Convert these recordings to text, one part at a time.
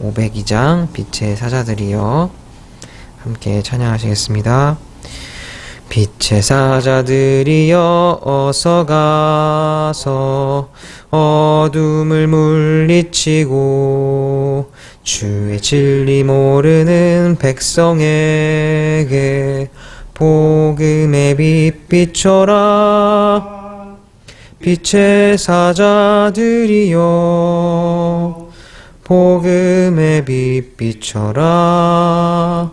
502장 빛의 사자들이여 함께 찬양하시겠습니다. 빛의 사자들이여 어서 가서 어둠을 물리치고 주의 진리 모르는 백성에게 복음의 빛 비춰라 빛의 사자들이여 복음의 빛 비춰라.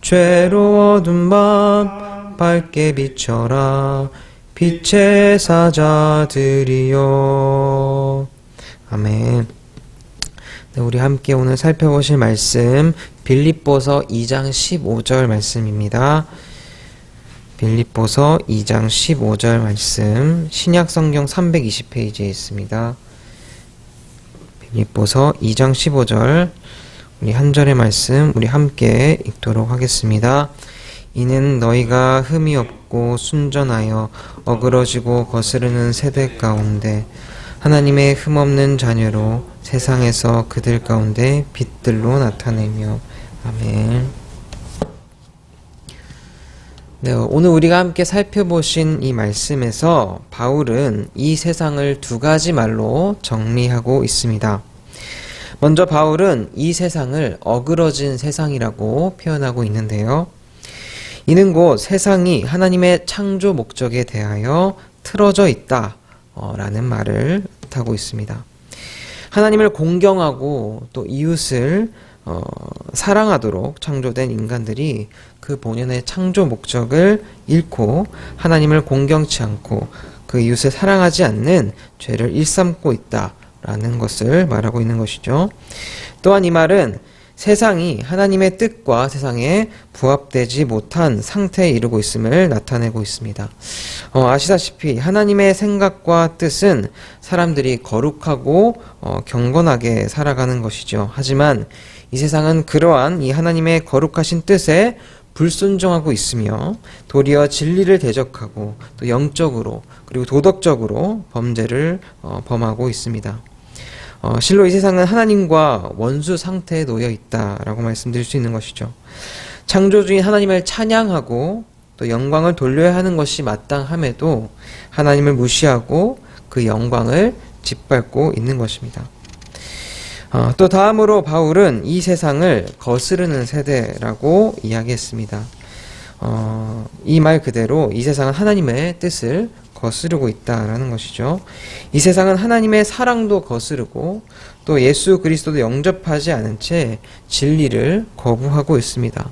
죄로 어두운 밤 밝게 비춰라. 빛의 사자들이여. 아멘. 네, 우리 함께 오늘 살펴보실 말씀 빌립보서 2장 15절 말씀입니다. 빌립보서 2장 15절 말씀. 신약 성경 320페이지에 있습니다. 빌립보서 2장 15절 우리 한 절의 말씀 우리 함께 읽도록 하겠습니다. 이는 너희가 흠이 없고 순전하여 어그러지고 거스르는 세대 가운데 하나님의 흠없는 자녀로 세상에서 그들 가운데 빛들로 나타내며 아멘. 네, 오늘 우리가 함께 살펴보신 이 말씀에서 바울은 이 세상을 두 가지 말로 정리하고 있습니다. 먼저 바울은 이 세상을 어그러진 세상이라고 표현하고 있는데요. 이는 곧 세상이 하나님의 창조 목적에 대하여 틀어져 있다. 어, 라는 말을 하고 있습니다. 하나님을 공경하고 또 이웃을 어, 사랑하도록 창조된 인간들이 그 본연의 창조 목적을 잃고 하나님을 공경치 않고 그 이웃을 사랑하지 않는 죄를 일삼고 있다라는 것을 말하고 있는 것이죠. 또한 이 말은 세상이 하나님의 뜻과 세상에 부합되지 못한 상태에 이르고 있음을 나타내고 있습니다. 어, 아시다시피 하나님의 생각과 뜻은 사람들이 거룩하고 어, 경건하게 살아가는 것이죠. 하지만 이 세상은 그러한 이 하나님의 거룩하신 뜻에 불순종하고 있으며 도리어 진리를 대적하고 또 영적으로 그리고 도덕적으로 범죄를 어, 범하고 있습니다. 어, 실로 이 세상은 하나님과 원수 상태에 놓여 있다라고 말씀드릴 수 있는 것이죠. 창조주인 하나님을 찬양하고 또 영광을 돌려야 하는 것이 마땅함에도 하나님을 무시하고 그 영광을 짓밟고 있는 것입니다. 어, 또 다음으로 바울은 이 세상을 거스르는 세대라고 이야기했습니다. 어, 이 말 그대로 이 세상은 하나님의 뜻을 거스르고 있다라는 것이죠. 이 세상은 하나님의 사랑도 거스르고 또 예수 그리스도도 영접하지 않은 채 진리를 거부하고 있습니다.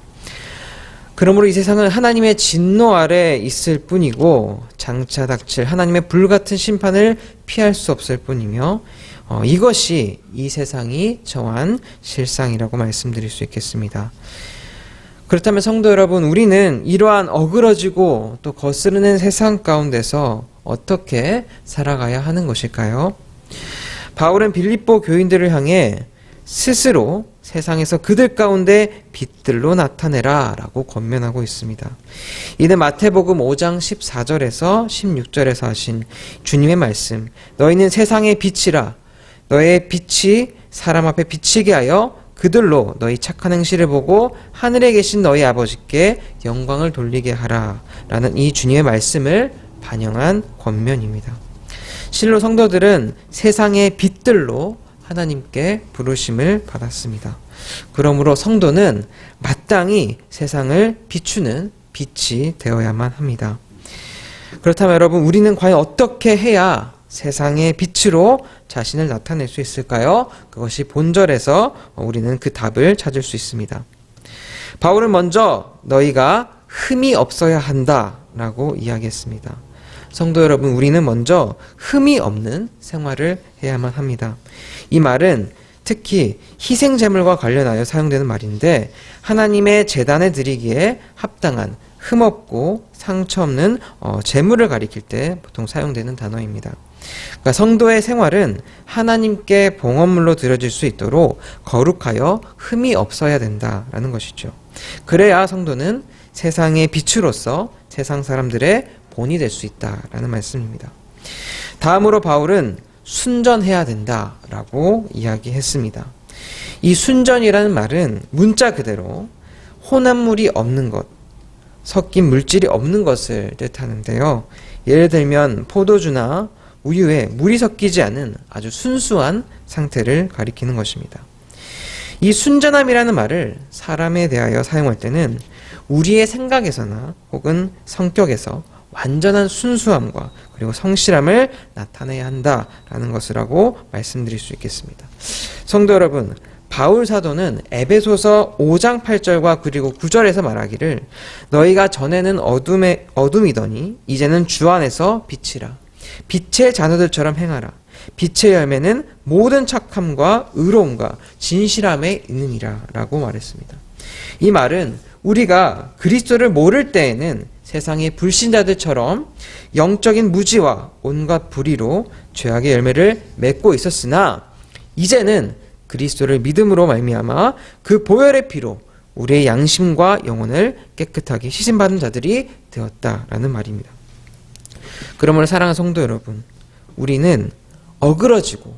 그러므로 이 세상은 하나님의 진노 아래 있을 뿐이고 장차 닥칠 하나님의 불같은 심판을 피할 수 없을 뿐이며 어, 이것이 이 세상이 정한 실상이라고 말씀드릴 수 있겠습니다. 그렇다면 성도 여러분, 우리는 이러한 어그러지고 또 거스르는 세상 가운데서 어떻게 살아가야 하는 것일까요? 바울은 빌립보 교인들을 향해 스스로 세상에서 그들 가운데 빛들로 나타내라 라고 권면하고 있습니다. 이는 마태복음 5장 14절에서 16절에서 하신 주님의 말씀, 너희는 세상의 빛이라, 너의 빛이 사람 앞에 비치게 하여 그들로 너희 착한 행실을 보고 하늘에 계신 너희 아버지께 영광을 돌리게 하라. 라는 이 주님의 말씀을 반영한 권면입니다. 실로 성도들은 세상의 빛들로 하나님께 부르심을 받았습니다. 그러므로 성도는 마땅히 세상을 비추는 빛이 되어야만 합니다. 그렇다면 여러분, 우리는 과연 어떻게 해야 세상의 빛으로 자신을 나타낼 수 있을까요? 그것이 본절에서 우리는 그 답을 찾을 수 있습니다. 바울은 먼저 너희가 흠이 없어야 한다라고 이야기했습니다. 성도 여러분, 우리는 먼저 흠이 없는 생활을 해야만 합니다. 이 말은 특히 희생제물과 관련하여 사용되는 말인데 하나님의 재단에 드리기에 합당한 흠없고 상처 없는 어, 제물을 가리킬 때 보통 사용되는 단어입니다. 그러니까 성도의 생활은 하나님께 봉헌물로 드려질 수 있도록 거룩하여 흠이 없어야 된다라는 것이죠. 그래야 성도는 세상의 빛으로서 세상 사람들의 본이 될 수 있다라는 말씀입니다. 다음으로 바울은 순전해야 된다라고 이야기했습니다. 이 순전이라는 말은 문자 그대로 혼합물이 없는 것, 섞인 물질이 없는 것을 뜻하는데요. 예를 들면 포도주나 우유에 물이 섞이지 않은 아주 순수한 상태를 가리키는 것입니다. 이 순전함이라는 말을 사람에 대하여 사용할 때는 우리의 생각에서나 혹은 성격에서 완전한 순수함과 그리고 성실함을 나타내야 한다라는 것이라고 말씀드릴 수 있겠습니다. 성도 여러분, 바울 사도는 에베소서 5장 8절과 그리고 9절에서 말하기를 너희가 전에는 어둠에 어둠이더니 이제는 주 안에서 빛이라 빛의 자녀들처럼 행하라 빛의 열매는 모든 착함과 의로움과 진실함에 있느니라라고 말했습니다. 이 말은 우리가 그리스도를 모를 때에는 세상의 불신자들처럼 영적인 무지와 온갖 불의로 죄악의 열매를 맺고 있었으나 이제는 그리스도를 믿음으로 말미암아 그 보혈의 피로 우리의 양심과 영혼을 깨끗하게 씻음받은 자들이 되었다라는 말입니다. 그러므로 사랑하는 성도 여러분, 우리는 어그러지고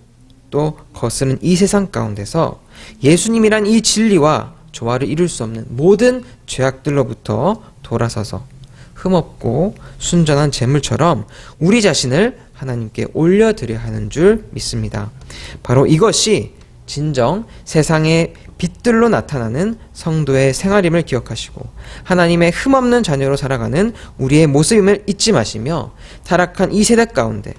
또 거스는 이 세상 가운데서 예수님이란 이 진리와 조화를 이룰 수 없는 모든 죄악들로부터 돌아서서 흠없고 순전한 재물처럼 우리 자신을 하나님께 올려드려야 하는 줄 믿습니다. 바로 이것이 진정 세상의 빛들로 나타나는 성도의 생활임을 기억하시고 하나님의 흠없는 자녀로 살아가는 우리의 모습임을 잊지 마시며 타락한 이 세대 가운데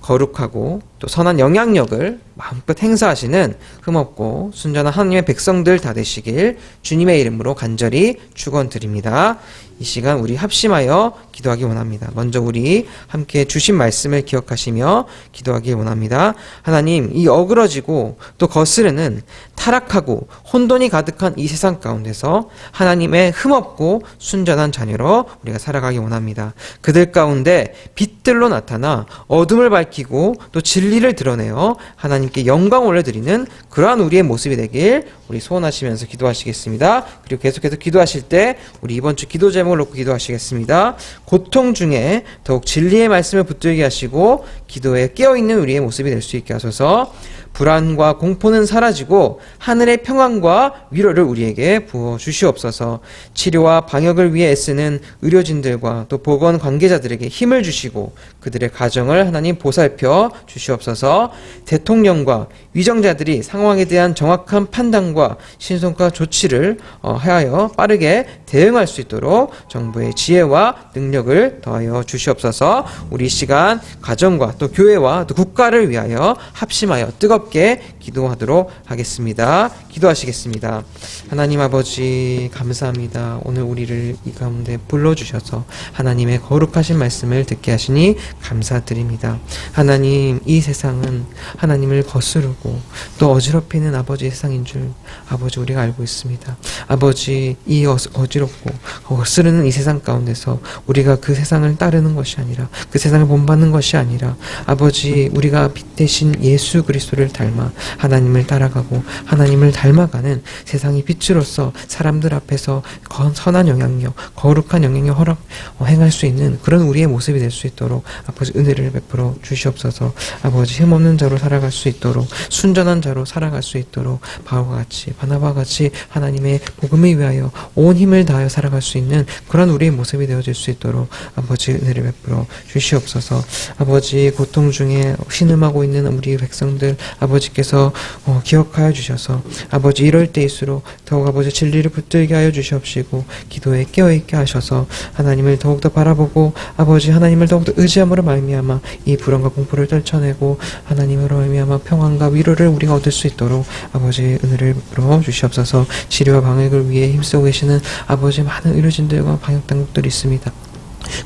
거룩하고 또 선한 영향력을 마음껏 행사하시는 흠없고 순전한 하나님의 백성들 다 되시길 주님의 이름으로 간절히 축원드립니다. 이 시간 우리 합심하여 기도하기 원합니다. 먼저 우리 함께 주신 말씀을 기억하시며 기도하기 원합니다. 하나님, 이 어그러지고 또 거스르는 타락하고 혼돈이 가득한 이 세상 가운데서 하나님의 흠없고 순전한 자녀로 우리가 살아가기 원합니다. 그들 가운데 빛들로 나타나 어둠을 밝히고 또 진리 를 드러내어 하나님께 영광 올려드리는 그러한 우리의 모습이 되길 우리 소원하시면서 기도하시겠습니다. 그리고 계속해서 기도하실 때 우리 이번 주 기도 제목을 놓고 기도하시겠습니다. 고통 중에 더욱 진리의 말씀을 붙들게 하시고 기도에 깨어있는 우리의 모습이 될 수 있게 하소서 불안과 공포는 사라지고 하늘의 평안과 위로를 우리에게 부어 주시옵소서. 치료와 방역을 위해 애쓰는 의료진들과 또 보건 관계자들에게 힘을 주시고 그들의 가정을 하나님 보살펴 주시옵소서. 대통령과 위정자들이 상황에 대한 정확한 판단과 신속한 조치를 어, 하여 빠르게 대응할 수 있도록 정부의 지혜와 능력을 더하여 주시옵소서. 우리 시간 가정과 또 교회와 또 국가를 위하여 합심하여 뜨겁게 기도하도록 하겠습니다. 기도하시겠습니다. 하나님 아버지 감사합니다. 오늘 우리를 이 가운데 불러주셔서 하나님의 거룩하신 말씀을 듣게 하시니 감사드립니다. 하나님 이 세상은 하나님을 거스르고 또 어지럽히는 아버지 세상인 줄 아버지 우리가 알고 있습니다. 아버지 이 어- 어지럽고 거스르는 이 세상 가운데서 우리가 그 세상을 따르는 것이 아니라 그 세상을 본받는 것이 아니라 아버지 우리가 빛 대신 예수 그리스도를 닮아 하나님을 따라가고 하나님을 닮아가는 세상의 빛으로서 사람들 앞에서 건- 선한 영향력, 거룩한 영향력 허락 어, 행할 수 있는 그런 우리의 모습이 될 수 있도록 아버지 은혜를 베풀어 주시옵소서. 아버지 힘없는 자로 살아갈 수 있도록 순전한 자로 살아갈 수 있도록 바울과 같이 바나바와 같이 하나님의 복음을 위하여 온 힘을 다하여 살아갈 수 있는 그런 우리의 모습이 되어질 수 있도록 아버지 은혜를 베풀어 주시옵소서. 아버지 고통 중에 신음하고 있는 우리 백성들 아버지께서 어, 기억하여 주셔서 아버지 이럴 때일수록 더욱 아버지 진리를 붙들게 하여 주시옵시고 기도에 깨어있게 하셔서 하나님을 더욱더 바라보고 아버지 하나님을 더욱더 의지함으로 말미암아 이 불안과 공포를 떨쳐내고 하나님으로 말미암아 평안과 위 로를 우리가 얻을 수 있도록 아버지 은혜를 베풀어 주시옵소서 치료와 방역을 위해 힘쓰고 계시는 아버지 많은 의료진들과 방역당국들이 있습니다.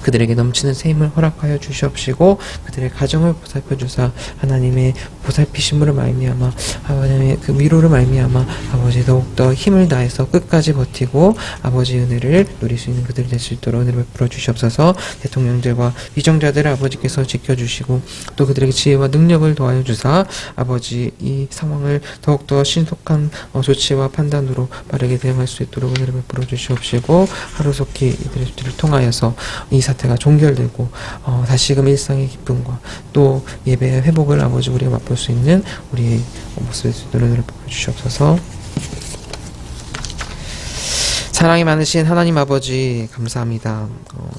그들에게 넘치는 새 힘을 허락하여 주시옵시고 그들의 가정을 보살펴 주사 하나님의 보살피심으로 말미암아 하나님의 그 위로를 말미암아 아버지 더욱더 힘을 다해서 끝까지 버티고 아버지 은혜를 누릴 수 있는 그들이 될수 있도록 은혜를 베풀어 주시옵소서. 대통령들과 위정자들을 아버지께서 지켜주시고 또 그들에게 지혜와 능력을 더하여 주사 아버지 이 상황을 더욱더 신속한 어, 조치와 판단으로 빠르게 대응할 수 있도록 은혜를 베풀어 주시옵시고 하루속히 이들을 통하여서 이 사태가 종결되고 어, 다시금 일상의 기쁨과 또 예배의 회복을 아버지 우리가 맛볼 수 있는 우리의 모습을 수 있도록 은혜를 베풀어 주시옵소서 사랑이 많으신 하나님 아버지 감사합니다. 어,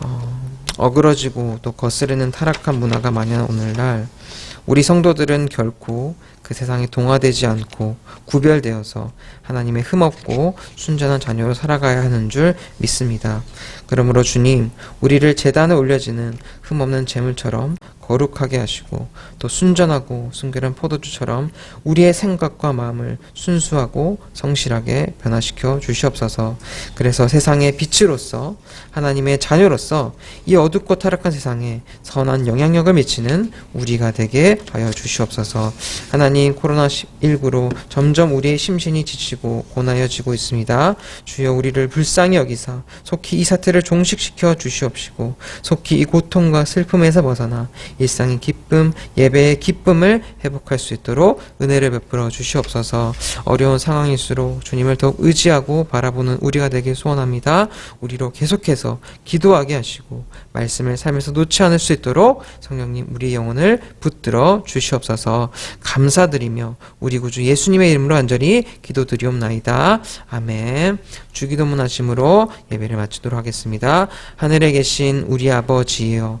어, 어그러지고 또 거스르는 타락한 문화가 만연한 오늘날 우리 성도들은 결코 그 세상에 동화되지 않고 구별되어서 하나님의 흠없고 순전한 자녀로 살아가야 하는 줄 믿습니다. 그러므로 주님, 우리를 재단에 올려지는 흠없는 재물처럼 거룩하게 하시고 또 순전하고 순결한 포도주처럼 우리의 생각과 마음을 순수하고 성실하게 변화시켜 주시옵소서. 그래서 세상의 빛으로서 하나님의 자녀로서 이 어둡고 타락한 세상에 선한 영향력을 미치는 우리가 되게 하여 주시옵소서. 하나님 코로나19로 점점 우리의 심신이 지치고 고나여지고 있습니다. 주여 우리를 불쌍히 여기사 속히 이 사태를 종식시켜 주시옵시고 속히 이 고통과 슬픔에서 벗어나 일상의 기쁨, 예배의 기쁨을 회복할 수 있도록 은혜를 베풀어 주시옵소서. 어려운 상황일수록 주님을 더욱 의지하고 바라보는 우리가 되길 소원합니다. 우리로 계속해서 기도하게 하시고 말씀을 삶에서 놓지 않을 수 있도록 성령님 우리 영혼을 붙들어 주시옵소서. 감사드리며 우리 구주 예수님의 이름으로 간절히 기도드리옵나이다. 아멘. 주기도문 하심으로 예배를 마치도록 하겠습니다. 하늘에 계신 우리 아버지여